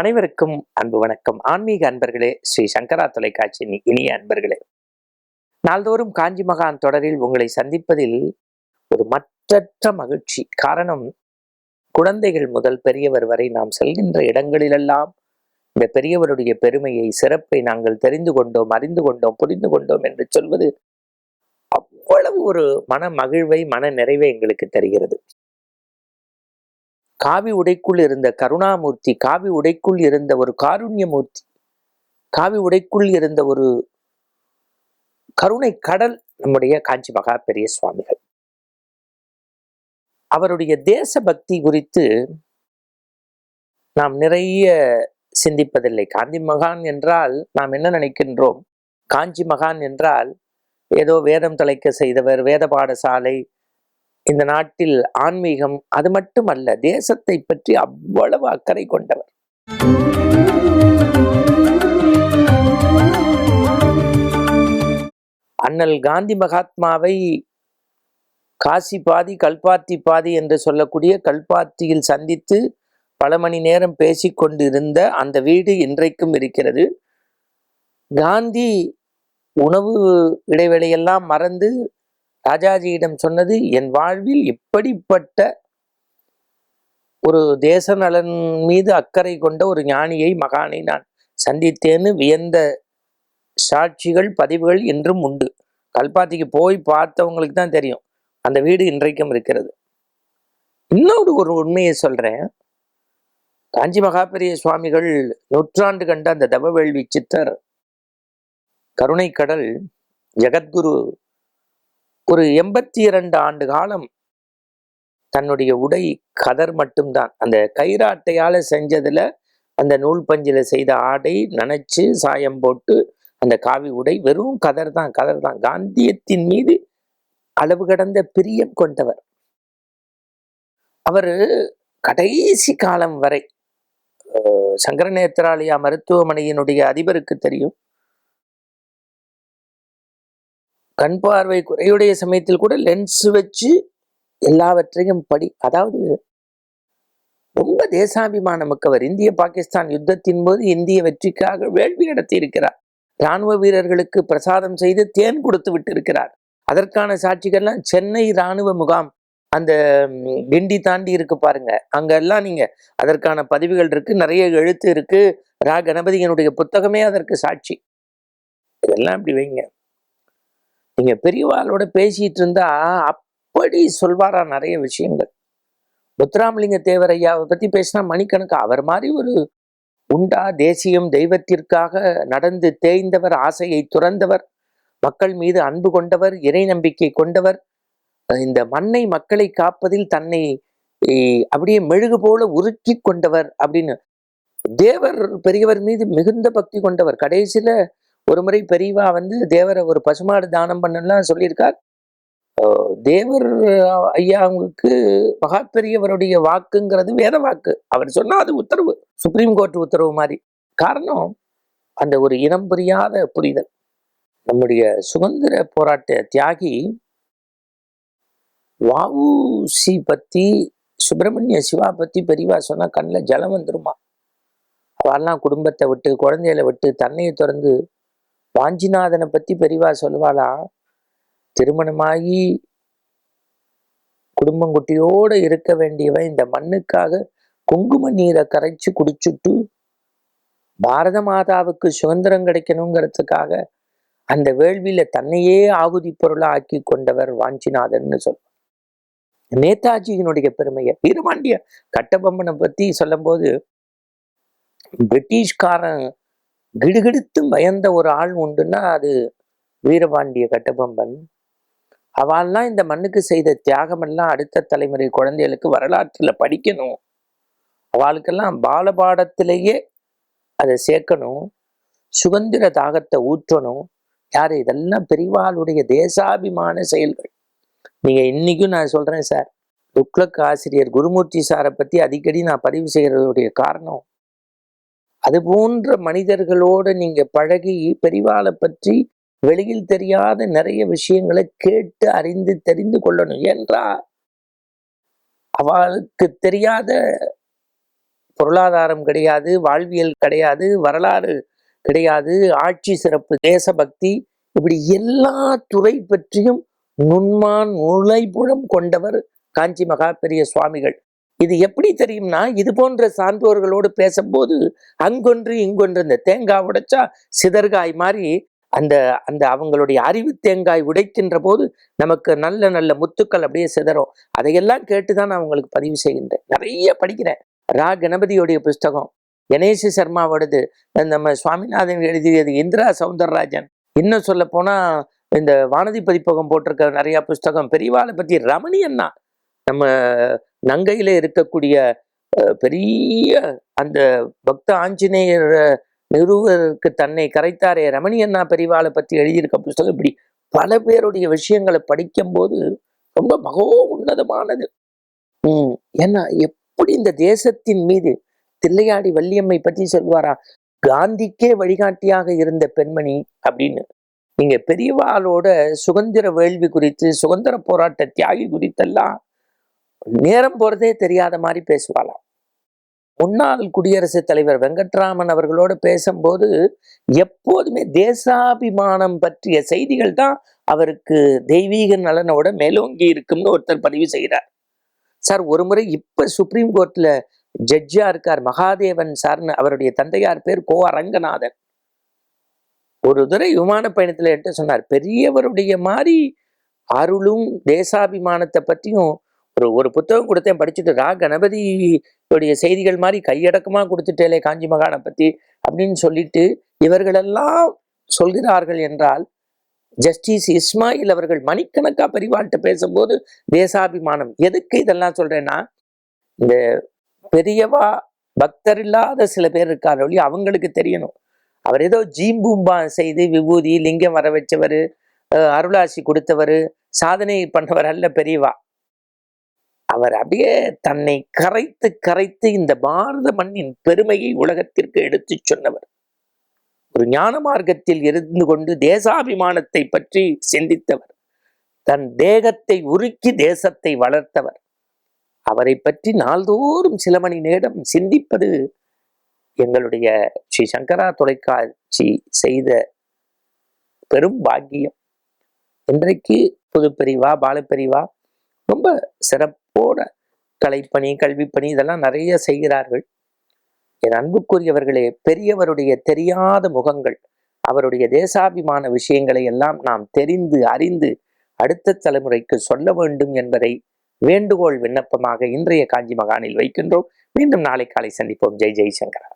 அனைவருக்கும் அன்பு வணக்கம். ஆன்மீக அன்பர்களே ஸ்ரீ சங்கரா தொலைக்காட்சியின் இனிய அன்பர்களே. நாள்தோறும் காஞ்சி மகான் தொடரில் உங்களை சந்திப்பதில் ஒரு மற்றற்ற மகிழ்ச்சி. காரணம் குழந்தைகள் முதல் பெரியவர் வரை நாம் செல்கின்ற இடங்களிலெல்லாம் இந்த பெரியவருடைய பெருமையை சிறப்பை நாங்கள் தெரிந்து கொண்டோம் அறிந்து கொண்டோம் புரிந்து கொண்டோம் என்று சொல்வது அவ்வளவு ஒரு மன மகிழ்வை மன நிறைவை எங்களுக்கு தருகிறது. காவி உடைக்குள் இருந்த கருணாமூர்த்தி காவி உடைக்குள் இருந்த ஒரு காருண்யமூர்த்தி காவி உடைக்குள் இருந்த ஒரு கருணை கடல் நம்முடைய காஞ்சி மகா பெரிய சுவாமிகள். அவருடைய தேசபக்தி குறித்து நாம் நிறைய சிந்திப்பதில்லை. காந்தி மகான் என்றால் நாம் என்ன நினைக்கின்றோம்? காஞ்சி மகான் என்றால் ஏதோ வேதம் தலைக்க செய்தவர் வேத பாடசாலை இந்த நாட்டில் ஆன்மீகம் அது மட்டுமல்ல தேசத்தை பற்றி அவ்வளவு அக்கறை கொண்டவர். அண்ணல் காந்தி மகாத்மாவை காசி பாதி கல்பாத்தி பாதி என்று சொல்லக்கூடிய கல்பாத்தியில் சந்தித்து பல மணி நேரம் பேசி கொண்டிருந்த அந்த வீடு இன்றைக்கும் இருக்கிறது. காந்தி உணவு இடைவேளையெல்லாம் மறந்து ராஜாஜியிடம் சொன்னது என் வாழ்வில் இப்படிப்பட்ட ஒரு தேச நலன் மீது அக்கறை கொண்ட ஒரு ஞானியை மகானை நான் சந்தித்தேன்னு வியந்த சாட்சிகள் பதிவுகள் இன்றும் உண்டு. கல்பாத்திக்கு போய் பார்த்தவங்களுக்கு தான் தெரியும். அந்த வீடு இன்றைக்கும் இருக்கிறது. இன்னொரு ஒரு உண்மையை சொல்கிறேன் காஞ்சி மகாபெரிய சுவாமிகள் நூற்றாண்டு கண்ட அந்த தவவேள்வி சித்தர் கருணைக்கடல் ஜெகத்குரு ஒரு எண்பத்தி இரண்டு ஆண்டு காலம் தன்னுடைய உடை கதர் மட்டும்தான். அந்த கயிறாட்டையால் செஞ்சதுல அந்த நூல் பஞ்சில் செய்த ஆடை நனைச்சு சாயம் போட்டு அந்த காவி உடை வெறும் கதர் தான் கதர் தான் காந்தியத்தின் மீது அளவு கடந்த பிரியம் கொண்டவர். அவர் கடைசி காலம் வரை சங்கரநேத்திராலயா மருத்துவமனையினுடைய அதிபருக்கு தெரியும். கண் பார்வை குறையுடைய சமயத்தில் கூட லென்ஸ் வச்சு எல்லாவற்றையும் படி அதாவது ரொம்ப தேசாபிமான மிக்கவர். இந்திய பாகிஸ்தான் யுத்தத்தின் போது இந்திய வெற்றிக்காக வேள்வி நடத்தி இருக்கிறார். இராணுவ வீரர்களுக்கு பிரசாதம் செய்து தேன் கொடுத்து விட்டு இருக்கிறார் அதற்கான சாட்சிகள்லாம் சென்னை இராணுவ முகாம் அந்த கிண்டி தாண்டி இருக்கு பாருங்க. அங்கெல்லாம் நீங்க அதற்கான பதிவுகள் இருக்கு நிறைய எழுத்து இருக்கு. ரா. கணபதியனுடைய புத்தகமே அதற்கு சாட்சி. இதெல்லாம் இப்படி வைங்க. நீங்க பெரியவாளோட பேசிட்டு இருந்தா அப்படி சொல்வாரா நிறைய விஷயங்கள். முத்துராமலிங்க தேவர் பற்றி பத்தி பேசினா மணிக்கணக்கு அவர் மாதிரி ஒரு உண்டா தேசியம் தெய்வத்திற்காக நடந்து தேய்ந்தவர் ஆசையை துறந்தவர் மக்கள் மீது அன்பு கொண்டவர் இறை நம்பிக்கை கொண்டவர் இந்த மண்ணை மக்களை காப்பதில் தன்னை அப்படியே மெழுகு போல உருக்கி கொண்டவர் அப்படின்னு. தேவர் பெரியவர் மீது மிகுந்த பக்தி கொண்டவர். கடைசியில ஒரு முறை பெரியவா வந்து தேவரை ஒரு பசுமாடு தானம் பண்ணலாம் சொல்லியிருக்கார் தேவர் ஐயாவுக்கு மகா பெரியவருடைய வாக்குங்கிறது வேத வாக்கு. அவர் சொன்னா அது உத்தரவு சுப்ரீம் கோர்ட் உத்தரவு மாதிரி காரணம் அந்த ஒரு இனம் புரியாத புரிதல். நம்முடைய சுதந்திர போராட்ட தியாகி வாவுசி பத்தி சுப்பிரமணிய சிவா பத்தி பெரியவா சொன்னா கண்ணில் ஜலம் வந்துருமா? அவெல்லாம் குடும்பத்தை விட்டு குழந்தைகளை விட்டு தன்னையை திறந்து வாஞ்சிநாதனை பத்தி பெரிவா சொல்லுவாளா? திருமணமாகி குடும்பங்குட்டியோடு இருக்க வேண்டியவன் இந்த மண்ணுக்காக குங்கும நீரை கரைச்சு குடிச்சுட்டு பாரத மாதாவுக்கு சுதந்திரம் கிடைக்கணுங்கிறதுக்காக அந்த வேள்வியில தன்னையே ஆகுதி பொருளா ஆக்கி கொண்டவர் வாஞ்சிநாதன் சொல்லுவார் நேதாஜியினுடைய பெருமையை வீரபாண்டிய கட்டபொம்மனை பத்தி சொல்லும் போது பிரிட்டிஷ்காரன் கிடுகிடுத்து பயந்த ஒரு ஆள் உண்டுன்னா அது வீரபாண்டிய கட்டபொம்மன். அவள்லாம் இந்த மண்ணுக்கு செய்த தியாகமெல்லாம் அடுத்த தலைமுறை குழந்தைகளுக்கு வரலாற்றில் படிக்கணும். அவளுக்கெல்லாம் பாலபாடத்திலேயே அதை சேர்க்கணும். சுதந்திர தாகத்தை ஊற்றணும். யார் இதெல்லாம் பெரிவாளுடைய தேசாபிமான செயல்கள்? நீங்கள் இன்றைக்கும் நான் சொல்கிறேன் சார். துக்ளக் ஆசிரியர் குருமூர்த்தி சாரை பற்றி அடிக்கடி நான் பதிவு செய்கிறதுடைய காரணம் அது போன்ற மனிதர்களோடு நீங்க பழகி பெரிவாளை பற்றி வெளியில் தெரியாத நிறைய விஷயங்களை கேட்டு அறிந்து தெரிந்து கொள்ளணும். என்றா அவளுக்கு தெரியாத பொருளாதாரம் கிடையாது வாழ்வியல் கிடையாது வரலாறு கிடையாது ஆட்சி சிறப்பு தேசபக்தி இப்படி எல்லா துறை பற்றியும் நுண்மான் நுழைபுழம் கொண்டவர் காஞ்சி மகா பெரிய சுவாமிகள். இது எப்படி தெரியும்னா இது போன்ற சான்றோர்களோடு பேசும்போது அங்கொன்று இங்கொன்று இந்த தேங்காய் உடைச்சா சிதற்காய் மாதிரி அந்த அந்த அவங்களுடைய அறிவு தேங்காய் உடைக்கின்ற போது நமக்கு நல்ல நல்ல முத்துக்கள் அப்படியே சிதறும். அதையெல்லாம் கேட்டு தான் நான் உங்களுக்கு பதிவு செய்கின்றேன். நிறைய படிக்கிறேன். ரா. கணபதியோடைய புஸ்தகம் கணேஷ் சர்மாவோடது நம்ம சுவாமிநாதன் எழுதியது இந்திரா சவுந்தரராஜன். இன்னும் சொல்ல போனா இந்த வானதி பதிப்பகம் போட்டிருக்க நிறைய புஸ்தகம் பெரியவாளை பத்தி ரமணி அண்ணா நம்ம நங்கையில இருக்கக்கூடிய பெரிய அந்த பக்த ஆஞ்சநேயர் நிறுவருக்கு தன்னை கரைத்தாரே ரமணி அண்ணா பெரியவாளை பத்தி எழுதியிருக்க புஸ்தகம் இப்படி பல பேருடைய விஷயங்களை படிக்கும்போது ரொம்ப மகோ உன்னதமானது. உம் ஏன்னா எப்படி இந்த தேசத்தின் மீது தில்லையாடி வள்ளியம்மை பற்றி சொல்வாரா? காந்திக்கே வழிகாட்டியாக இருந்த பெண்மணி அப்படின்னு. நீங்க பெரியவாளோட சுதந்திர வேள்வி குறித்து சுதந்திர போராட்ட தியாகி குறித்தெல்லாம் நேரம் போறதே தெரியாத மாதிரி பேசுவாளாம். முன்னாள் குடியரசுத் தலைவர் வெங்கட்ராமன் அவர்களோட பேசும்போது எப்போதுமே தேசாபிமானம் பற்றிய செய்திகள் தான் அவருக்கு தெய்வீக நலனோட மேலோங்கி இருக்கும்னு ஒருத்தர் பதிவு செய்கிறார். சார் ஒரு முறை இப்போ சுப்ரீம் கோர்ட்ல ஜட்ஜா இருக்கார் மகாதேவன் சார்னு அவருடைய தந்தையார் பேர் கோ அரங்கநாதன். ஒரு தடவை விமான பயணத்தில் என்கிட்ட சொன்னார் பெரியவருடைய மாதிரி அருளும் தேசாபிமானத்தை பற்றியும் ஒரு ஒரு புத்தகம் கொடுத்தேன் படிச்சுட்டு ரா கணபதியுடைய செய்திகள் மாதிரி கையடக்கமாக கொடுத்துட்டேலே காஞ்சி மகானை பற்றி அப்படின்னு சொல்லிட்டு இவர்களெல்லாம் சொல்கிறார்கள் என்றால் ஜஸ்டிஸ் இஸ்மாயில் அவர்கள் மணிக்கணக்காக பெரிவாள்கிட்ட பேசும்போது தேசாபிமானம். எதுக்கு இதெல்லாம் சொல்கிறேன்னா இந்த பெரியவா பக்தர் இல்லாத சில பேர் இருக்கார் ஒழி அவங்களுக்கு தெரியணும். அவர் ஏதோ ஜீம்பூம்பா செய்து விபூதி லிங்கம் வர வச்சவர் அருளாசி கொடுத்தவர் சாதனை பண்ணவர் அல்ல பெரியவா. அவர் அப்படியே தன்னை கரைத்து கரைத்து இந்த பாரத மண்ணின் பெருமையை உலகத்திற்கு எடுத்துச் சொன்னவர். ஒரு ஞான மார்க்கத்தில் இருந்து கொண்டு தேசாபிமானத்தை பற்றி சிந்தித்தவர். தன் தேகத்தை உருக்கி தேசத்தை வளர்த்தவர். அவரை பற்றி நாள்தோறும் சில மணி நேரம் சிந்திப்பது எங்களுடைய ஸ்ரீ சங்கரா தொலைக்காட்சி செய்த பெரும் பாக்கியம். இன்றைக்கு புதுப்பிரிவா பாலப்பிரிவா ரொம்ப சிறப்போட கலைப்பணி கல்விப்பணி இதெல்லாம் நிறைய செய்கிறார்கள். என் அன்புக்குரியவர்களே பெரியவருடைய தெரியாத முகங்கள் அவருடைய தேசாபிமான விஷயங்களை எல்லாம் நாம் தெரிந்து அறிந்து அடுத்த தலைமுறைக்கு சொல்ல வேண்டும் என்பதை வேண்டுகோள் விண்ணப்பமாக இன்றைய காஞ்சி மகானில் வைக்கின்றோம். மீண்டும் நாளை காலை சந்திப்போம். ஜெய் ஜெய் சங்கரா